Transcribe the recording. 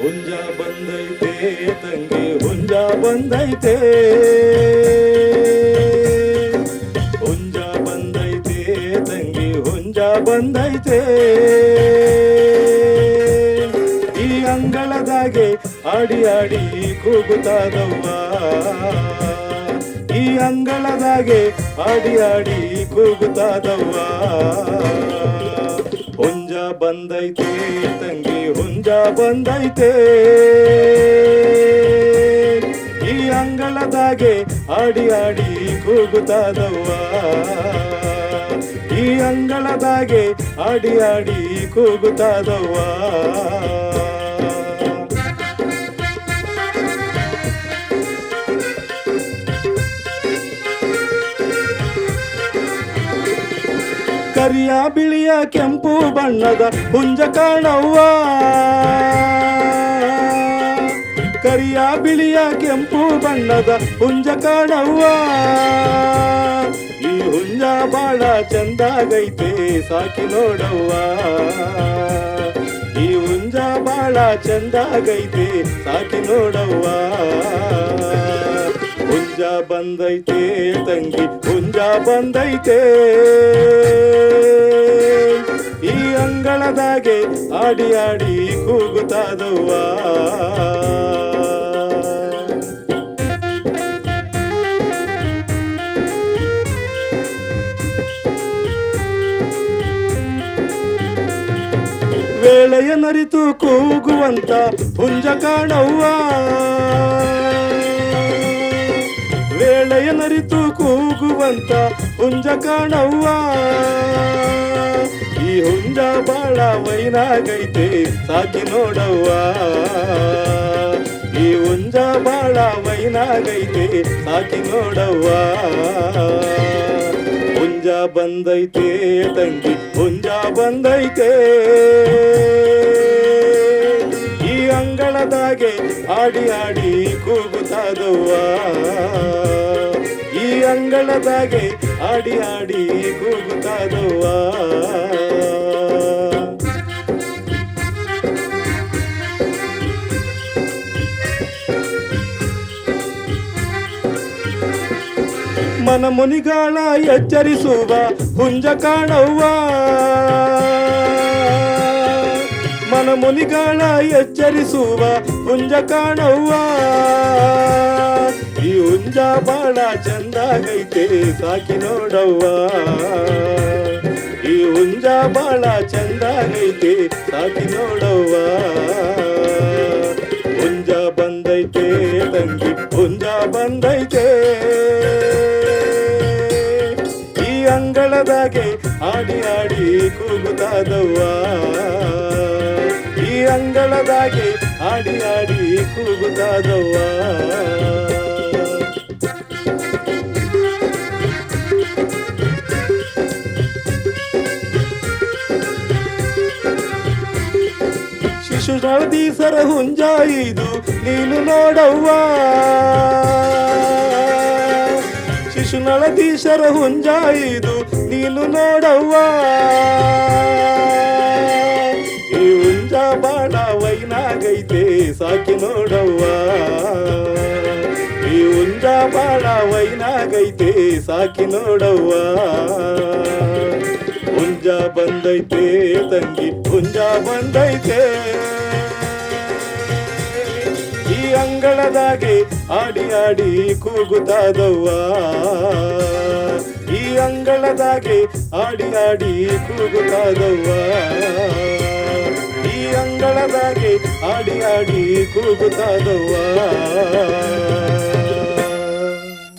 ಹುಂಜ ಬಂದೈತೆ ತಂಗಿ, ಹುಂಜ ಬಂದೈತೆ. ಹುಂಜ ಬಂದೈತೆ ತಂಗಿ, ಹುಂಜ ಬಂದೈತೆ. ಈ ಅಂಗಳದಾಗೆ ಆಡಿ ಆಡಿ ಕೂಗುತ್ತಾದವ್ವ. ಈ ಅಂಗಳದಾಗೆ ಆಡಿ ಆಡಿ ಕೂಗುತ್ತಾದವ್ವ. ಹುಂಜ ಬಂದೈತೆ ತಂಗಿ, ಹುಂಜ ಬಂದೈತೆ. ಈ ಅಂಗಳದಾಗೆ ಆಡಿ ಆಡಿ ಕೂಗುತ್ತಾದವ್ವ. ಈ ಅಂಗಳದಾಗೆ ಆಡಿ ಆಡಿ ಕೂಗುತ್ತಾದವ್ವ. ಕರಿಯ ಬಿಳಿಯ ಕೆಂಪು ಬಣ್ಣದ ಹುಂಜ ಕಾಣವ್ವ ಕರಿಯ ಬಿಳಿಯ ಕೆಂಪು ಬಣ್ಣದ ಹುಂಜ ಕಾಣವ್ವ ಈ ಹುಂಜ ಬಾಳ ಚಂದಾಗೈತೆ, ಸಾಕಿ ನೋಡವ್ವ. ಈ ಹುಂಜ ಬಾಳ ಚಂದಾಗೈತೆ, ಸಾಕಿ ನೋಡವ್ವ. ಹುಂಜ ಬಂದೈತೆ ತಂಗಿ, ಹುಂಜ ಬಂದೈತೆ. ಈ ಅಂಗಳದಾಗೆ ಆಡಿ ಆಡಿ ಕೂಗುತ್ತಾದವ್ವ ವೇಳೆಯ ನರಿತು ಕೂಗುವಂತ ಹುಂಜ ಕಾಣವ್ವ. ಕೂಗುವಂತ ಹುಂಜ ಕಾಣವ್ವ. ಈ ಹುಂಜ ಬಾಳ ವೈನಾಗೈತೆ ಸಾಕಿ ನೋಡವ್ವ. ಈ ಹುಂಜ ಬಾಳ ವೈನಾಗೈತೆ ಸಾಕಿ ನೋಡವ್ವ. ಹುಂಜ ಬಂದೈತೆ ತಂಗಿ, ಹುಂಜ ಬಂದೈತೆ. ಈ ಅಂಗಳದಾಗೆ ಆಡಿ ಆಡಿ ಕೂಗುತ್ತಾದವ್ವ. ಅಂಗಳದಾಗೆ ಆಡಿ ಆಡಿ ಕೂಗುತ್ತಾರುವ ಮನ ಮುನಿಗಾಳ ಎಚ್ಚರಿಸುವ ಹುಂಜ ಕಾಣವ್ವ. ಮನ ಮುನಿಗಾಳ ಎಚ್ಚರಿಸುವ ಹುಂಜ ಕಾಣವ್ವ. ಈ ಹುಂಜ ಬಾಳ ಚಂದಾಗೈತೆ, ಸಾಕಿ ನೋಡವ್ವ. ಈ ಹುಂಜ ಬಾಳ ಚಂದಾಗೈತೆ, ಸಾಕಿ ನೋಡವ್ವ. ಹುಂಜ ಬಂದೈತೆ ತಂಗಿ, ಹುಂಜ ಬಂದೈತೆ. ಈ ಅಂಗಳದಾಗೆ ಆಡಿ ಆಡಿ ಕೂಗುತ್ತಾದವ್ವ. ಅಂಗಳದಾಗೆ ಆಡಿ ಆಡಿ ಕೂಗುತ್ತಾದವ್ವ. ಶಿಶು ಸರ ಹುಂಜಾಯಿದು ನೀನು ನೋಡವ್ವ. ಶಿಶುನಳ ದೀಶರ ಹುಂಜ ಇದು ನೀನು ನೋಡವ್ವ. ಈ ಹುಂಜ ವೈನಾಗೈತೆ, ಸಾಕಿ ನೋಡವ್ವ. ಈ ಹುಂಜ ವೈನಾಗೈತೆ, ಸಾಕಿ ನೋಡವ್ವ. ಹುಂಜ ಬಂದೈತೆ ತಂಗಿ, ಹುಂಜ ಬಂದೈತೆ. ಈ ಅಂಗಳದಾಗೆ ಆಡಿ ಆಡಿ ಕೂಗುತ್ತಾದವ್ವ. ಈ ಅಂಗಳದಾಗೆ ಆಡಿ ಆಡಿ ಕೂಗುತ್ತಾದವ್ವ. ಈ ಅಂಗಳದಾಗೆ ಆಡಿ ಆಡಿ ಕೂಗುತ್ತಾದವ್ವ.